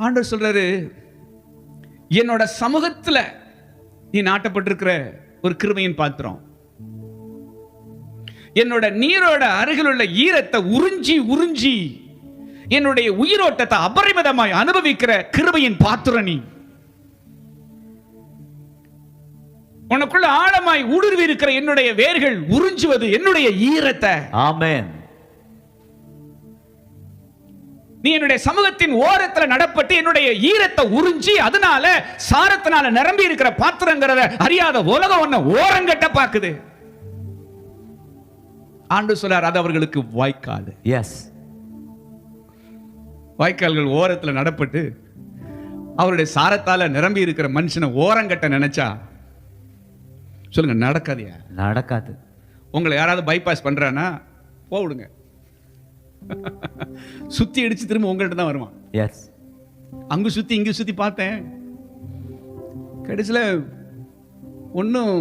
ஆண்டவர் சொல்றாரு என்னோட சமூகத்துல நீ நாட்டப்பட்டிருக்கிற ஒரு கிருமையின் பாத்திரம். என்னோட நீரோட அருகில் உள்ள ஈரத்தை உறிஞ்சி உறிஞ்சி என்னுடைய உயிரோட்டத்தை அபரிமிதமாய் அனுபவிக்கிற கிருபையின் பாத்திரம் நீ. உனக்குள்ள ஆழமாய் ஊடுருவி இருக்கிற என்னுடைய வேர்கள் உறிஞ்சுவது என்னுடைய ஈரத்தை. ஆமேன். நீ என்னுடைய சமூகத்தின் ஓரத்துல நடப்பட்டு என்னுடைய ஈரத்தை உறிஞ்சி அதனால சாரத்தினால நிரம்பி இருக்கிற பாத்திரங்கிறத அறியாத உலகம் ஒன்ன ஓரங்கட்ட பாக்குது. ஆண்டு சொல்லார் அது அவர்களுக்கு வாய்க்கால். எஸ் வாய்க்கால்கள் ஓரத்துல நடப்பட்டு அவருடைய சாரத்தால நிரம்பி இருக்கிற மனுஷனை ஓரங்கட்ட நினைச்சா சொல்லுங்க நடக்காதியா? நடக்காது. உங்களை யாராவது பைபாஸ் பண்றானா போவிடுங்க. சுத்தி அடிச்சு திரும்ப உங்கள்கிட்ட தான் வருவான். எஸ் அங்க சுத்தி இங்க சுத்தி பார்த்தேன். கடைசியில் ஒன்றும்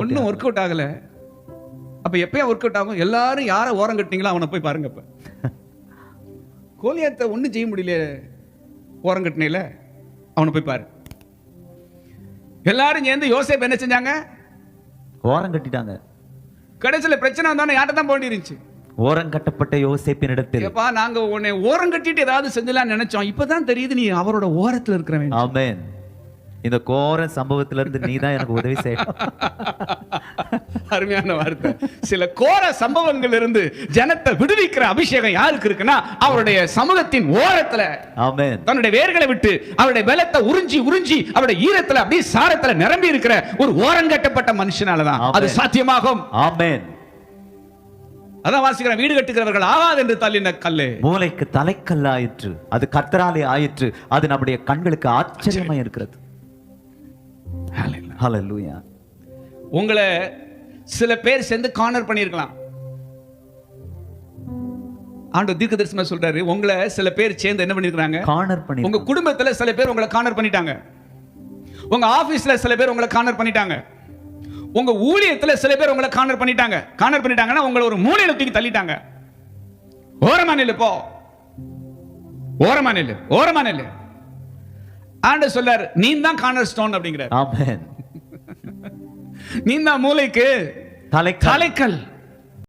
ஒன்றும் ஒர்க் அவுட் ஆகல. அப்ப எப்பயும் ஒர்க் அவுட் ஆகும்? எல்லாரும் யாரை ஓரம் கட்டினீங்களோ அவனை போய் பாருங்க இப்ப கோலியாத்தை ஒன்றும் செய்ய முடியல ஓரம் கட்டினேல. அவனை போய் பாரு. எல்லாரும் சேர்ந்து யோசேப் என்ன செஞ்சாங்க? ஓரம் கட்டிட்டாங்க. கடைசியில் பிரச்சனை வந்தானே யார்கிட்ட தான் போண்டி இருந்துச்சு ஓரம் கட்டப்பட்ட யோசேப்பின் இடத்தில். ஏப்பா நாங்க உன்னை ஓரம் கட்டிட்டு ஏதாவது செஞ்சலாம்னு நினைச்சோம். இப்பதான் தெரியுது நீ அவரோட ஓரத்துல இருக்கிறவன் ஆமென். இந்த கோர சம்பவத்துல இருந்து நீ தான் எனக்கு உதவி செய்யணும் அருமையான வார்த்தை. சில கோர சம்பவங்கள் இருந்து ஜனத்தை விடுவிக்கிற அபிஷேகம் யாருக்கு இருக்குன்னா அவருடைய சமூகத்தின் ஓரத்துல. ஆமென். தன்னுடைய வேர்களை விட்டு அவருடைய பலத்தை உறிஞ்சி உறிஞ்சி அவருடைய ஈரத்துல அப்படியே சாரத்துல நிரம்பி இருக்கிற ஒரு ஓரங்கட்டப்பட்ட மனுஷனாலதான் அது. சாத்தியமாகும். ஆமென். அதான் வாசிக்கிற வீடு கட்டுகிறவர்கள் ஆகாது என்று தள்ளின கல்லு. மூளைக்கு தலைக்கல் ஆயிற்று. அது கர்த்தராலே ஆயிற்று. அது நம்முடைய கண்களுக்கு ஆச்சரியமா. இருக்கிறது. ஹalleluya உங்களை சில பேர் சேர்ந்து கார்னர் பண்ணியிருக்கலாம். ஆண்டு தீர்க்க தரிசனமா சொல்றாரு உங்களை சில பேர் சேர்ந்து என்ன பண்ணிருக்காங்க கார்னர் பண்ணி உங்க குடும்பத்துல சில பேர் உங்களை கார்னர் பண்ணிட்டாங்க. உங்க ஆபீஸ்ல சில பேர் உங்களை கார்னர் பண்ணிட்டாங்க. உங்க ஊழியத்துல சில பேர் உங்களை கார்னர் பண்ணிட்டாங்க. கார்னர் பண்ணிட்டாங்கன்னா உங்களை ஒரு மூலையில தூக்கி தள்ளிட்டாங்க. ஓரமா நில்லு போ. ஓரமா நில்லு ஓரமா நில்லு. ஆண்டு சொல்லார் நீ தான் கார்னர் ஸ்டோன் அப்படிங்கிற ஆமென். நீ தான் மூளைக்கு தலைக்கல். தலைக்கல்.